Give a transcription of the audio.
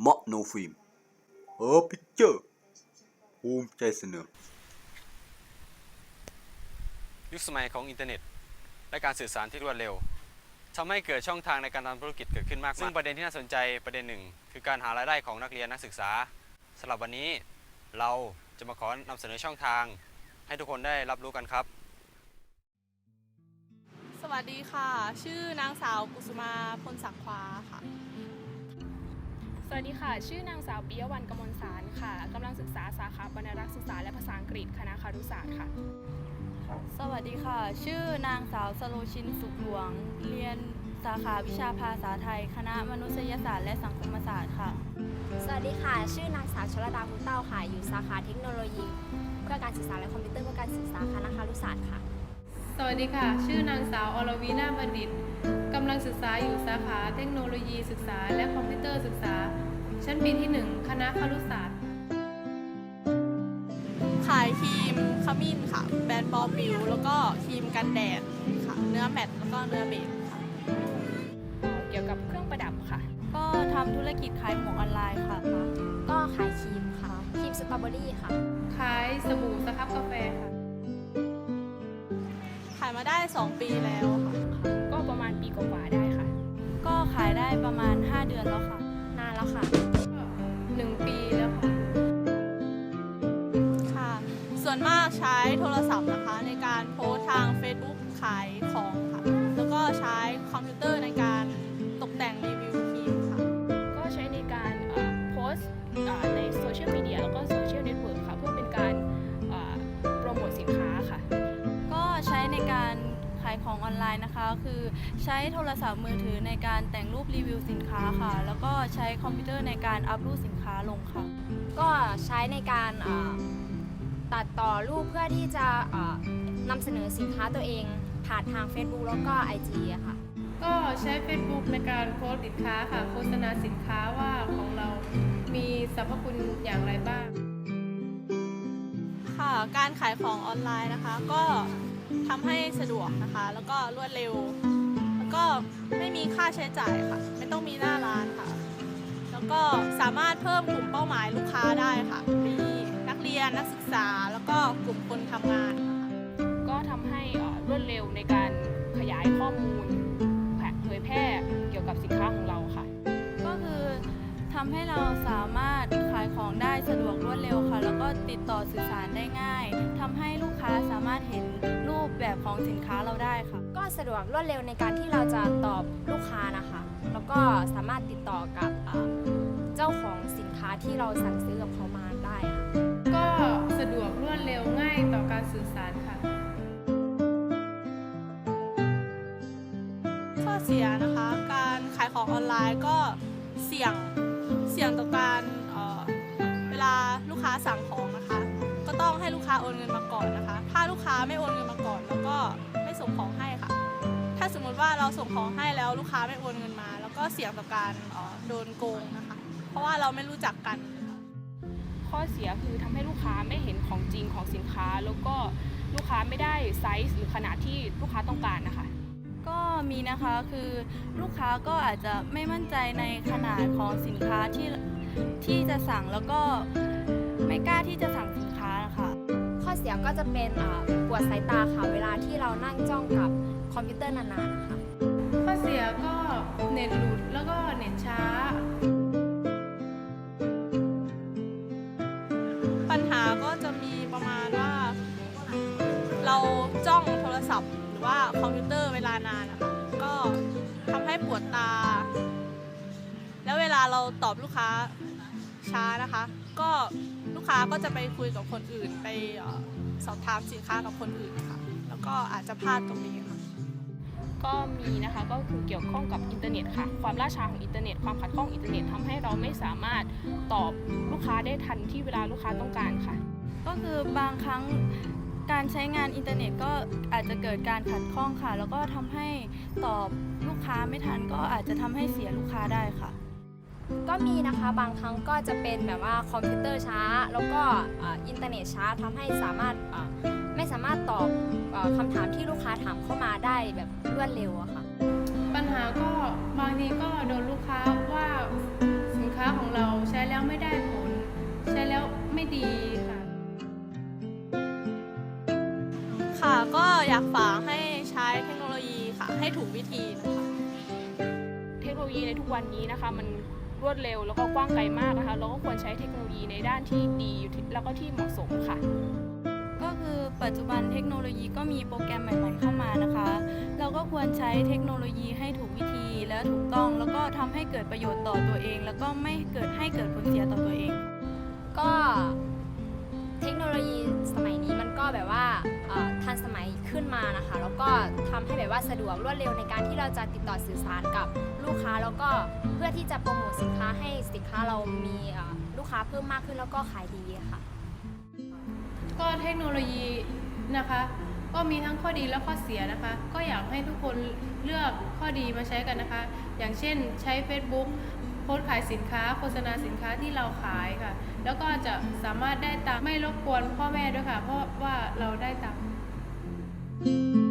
เมาะโนฟิล์มเออพิเจอร์ภูมิใจเสนอ ยุคสมัยของอินเทอร์เน็ต และการสื่อสารที่รวดเร็วทำให้เกิดช่องทางในการทำธุรกิจเกิดขึ้นมากมายซึ่งประเด็นที่น่าสนใจประเด็นหนึ่ง คือการหารายได้ของนักเรียนนักศึกษาสำหรับวันนี้เราจะมาขอนำเสนอช่องทาง ให้ทุกคนได้รับรู้กันครับ สวัสดีค่ะ ชื่อนางสาวกุสุมาพลศักดิ์ควาค่ะ สวัสดีค่ะ ชื่อนางสาวปิยวันกมลสารค่ะกำลังศึกษาสาขาบรรณารักษ์ศึกษาและภาษาอังกฤษคณะคารุศาสตร์ค่ะ สวัสดีค่ะ ชื่อนางสาวสโลชินสุขหลวง เรียนสาขาวิชาภาษาไทย คณะมนุษยศาสตร์และสังคมศาสตร์ค่ะ สวัสดีค่ะ ชื่อนางสาวชลดาพุเต้าค่ะ อยู่สาขาเทคโนโลยี เพื่อการศึกษาและคอมพิวเตอร์เพื่อการศึกษาคณะคารุศาสตร์ค่ะ สวัสดีค่ะ ชื่อนางสาวอรวีนาบัณฑิตกำลังศึกษาอยู่สาขาเทคโนโลยีศึกษาและคอมพิวเตอร์ศึกษา ชั้นปีที่ 1 คณะครุศาสตร์ ขายครีมขมิ้นค่ะ แบรนด์บอบิวแล้วก็ครีมกันแดดค่ะ เนื้อแมตต์แล้วก็เนื้อเบสค่ะ เกี่ยวกับเครื่องประดับค่ะ ก็ทำธุรกิจขายของออนไลน์ค่ะ ก็ขายครีมค่ะ ครีมสตรอเบอรี่ค่ะ ขายสบู่สครับกาแฟค่ะ ขายมาได้ 2 ปีแล้วค่ะ ก็ประมาณปีกว่าๆได้ค่ะ ก็ขายได้ประมาณ 5 เดือนแล้วค่ะ นานแล้วค่ะหนึ่งปีแล้วค่ะ ค่ะ ส่วนมากใช้โทรศัพท์นะคะในการโพสต์ทาง Facebook ขายของค่ะ แล้วก็ใช้คอมพิวเตอร์ในการตกแต่งรีวิวครีมค่ะ ก็ใช้ในการเอ่อโพสต์เอ่อในโซเชียลมีเดียแล้วก็โซเชียลเน็ตเวิร์กค่ะ เพื่อเป็นการเอ่อโปรโมทสินค้าค่ะ ก็ใช้ในการ ขายของออนไลน์นะคะ คือใช้โทรศัพท์มือถือในการแต่งรูปรีวิวสินค้าค่ะ แล้วก็ใช้คอมพิวเตอร์ในการอัพรูปสินค้าลงค่ะ ก็ใช้ในการเอ่อตัดต่อรูปเพื่อที่จะเอ่อนำเสนอสินค้าตัวเองผ่านทาง Facebook แล้วก็ IG อะค่ะ ก็ใช้ Facebook ในการโพสต์สินค้าค่ะ โฆษณาสินค้าว่าของเรามีสรรพคุณอย่างไรบ้าง ค่ะ การขายของออนไลน์นะคะ ก็ ทำให้สะดวกนะคะ แล้วก็รวดเร็ว แล้วก็ไม่มีค่าใช้จ่ายค่ะ ไม่ต้องมีหน้าร้านค่ะ แล้วก็สามารถเพิ่มกลุ่มเป้าหมายลูกค้าได้ค่ะ มีนักเรียนนักศึกษา แล้วก็กลุ่มคนทำงานค่ะก็ทำให้เอ่อรวดเร็วในการขยายข้อมูลแผเผยแพร่เกี่ยวกับสินค้าของเราค่ะ ก็คือทำให้เราสามารถขายของได้สะดวกรวดเร็วค่ะ แล้วก็ติดต่อสื่อสารได้ง่ายทำให้ลูกค้าสามารถเห็นรูปแบบของสินค้าเราได้ค่ะ ก็สะดวกรวดเร็วในการที่เราจะตอบลูกค้านะคะ แล้วก็สามารถติดต่อกับเอ่อเจ้าของสินค้าที่เราสั่งซื้อกับเขามาได้ค่ะก็สะดวกรวดเร็วง่ายต่อการสื่อสารค่ะข้อเสียนะคะ การขายของออนไลน์ก็เสี่ยงเสี่ยงต่อการ ค้าสั่งของนะคะ ก็ต้องให้ลูกค้าโอนเงินมาก่อนนะคะ ถ้าลูกค้าไม่โอนเงินมาก่อนแล้วก็ไม่ส่งของให้ค่ะ ถ้าสมมติว่าเราส่งของให้แล้วลูกค้าไม่โอนเงินมา แล้วก็เสี่ยงต่อการเอ่อโดนโกงนะคะ เพราะว่าเราไม่รู้จักกัน ข้อเสียคือทำให้ลูกค้าไม่เห็นของจริงของสินค้า แล้วก็ลูกค้าไม่ได้ไซส์หรือขนาดที่ลูกค้าต้องการนะคะก็มีนะคะคือลูกค้าก็อาจจะไม่มั่นใจในขนาดของสินค้าที่ที่จะสั่งแล้วก็ไม่ กล้าที่จะสั่งสินค้านะคะข้อเสียก็จะเป็นปวดสายตาค่ะ เวลาที่เรานั่งจ้องกับคอมพิวเตอร์นานๆนะคะข้อเสียก็เน็ตหลุดแล้วก็เน็ตช้า ปัญหาก็จะมีประมาณว่า เราจ้องโทรศัพท์ หรือว่าคอมพิวเตอร์เวลานานนะคะก็ทำให้ปวดตา แล้วเวลาเราตอบลูกค้าช้านะคะ ก็ ลูกค้าก็จะไปคุยกับคนอื่น ไปเอ่อสอบถามสินค้ากับคนอื่นค่ะแล้วก็อาจจะพลาดตรงนี้ค่ะก็มีนะคะก็คือเกี่ยวข้องกับอินเทอร์เน็ตค่ะ ความล่าช้าของอินเทอร์เน็ตความขัดข้องอินเทอร์เน็ตทำให้เราไม่สามารถตอบลูกค้าได้ทันที่เวลาลูกค้าต้องการค่ะ ก็คือบางครั้งการใช้งานอินเทอร์เน็ตก็อาจจะเกิดการขัดข้องค่ะ แล้วก็ทำให้ตอบลูกค้าไม่ทันก็อาจจะทำให้เสียลูกค้าได้ค่ะ ก็มีนะคะบางครั้งก็จะเป็นแบบว่าคอมพิวเตอร์ช้า แล้วก็เอ่ออินเทอร์เน็ตช้าทำให้สามารถเอ่อไม่สามารถตอบเอ่อคำถามที่ลูกค้าถามเข้ามาได้แบบรวดเร็วอะค่ะ ปัญหาก็บางทีก็โดนลูกค้าว่าสินค้าค้าของเราใช้แล้วไม่ได้ผล ใช้แล้วไม่ดีค่ะ ค่ะก็อยากฝากให้ใช้เทคโนโลยีค่ะให้ถูกวิธีนะคะ เทคโนโลยีในทุกวันนี้นะคะมัน รวดเร็ว แล้วก็กว้างไกลมากนะคะเราก็ควรใช้เทคโนโลยีในด้านที่ดีแล้วก็ที่เหมาะสมค่ะ ก็คือปัจจุบันเทคโนโลยีก็มีโปรแกรมใหม่ ๆ เข้ามานะคะ เราก็ควรใช้เทคโนโลยีให้ถูกวิธีและถูกต้อง แล้วก็ทำให้เกิดประโยชน์ต่อตัวเอง แล้วก็ไม่เกิดให้เกิดผลเสียต่อตัวเอง ก็ ขึ้นมานะคะ แล้วก็ทำให้แบบว่าสะดวกรวดเร็วในการที่เราจะติดต่อสื่อสารกับลูกค้า แล้วก็เพื่อที่จะโปรโมทสินค้าให้สินค้าเรามีลูกค้าเพิ่มมากขึ้นแล้วก็ขายดีค่ะ ก็เทคโนโลยีนะคะ ก็มีทั้งข้อดีและข้อเสียนะคะ ก็อยากให้ทุกคนเลือกข้อดีมาใช้กันนะคะ อย่างเช่นใช้ Facebook โพสขายสินค้า โฆษณาสินค้าที่เราขายค่ะ แล้วก็จะสามารถได้ตังไม่รบกวนพ่อแม่ด้วยค่ะ เพราะว่าเราได้ Thank you.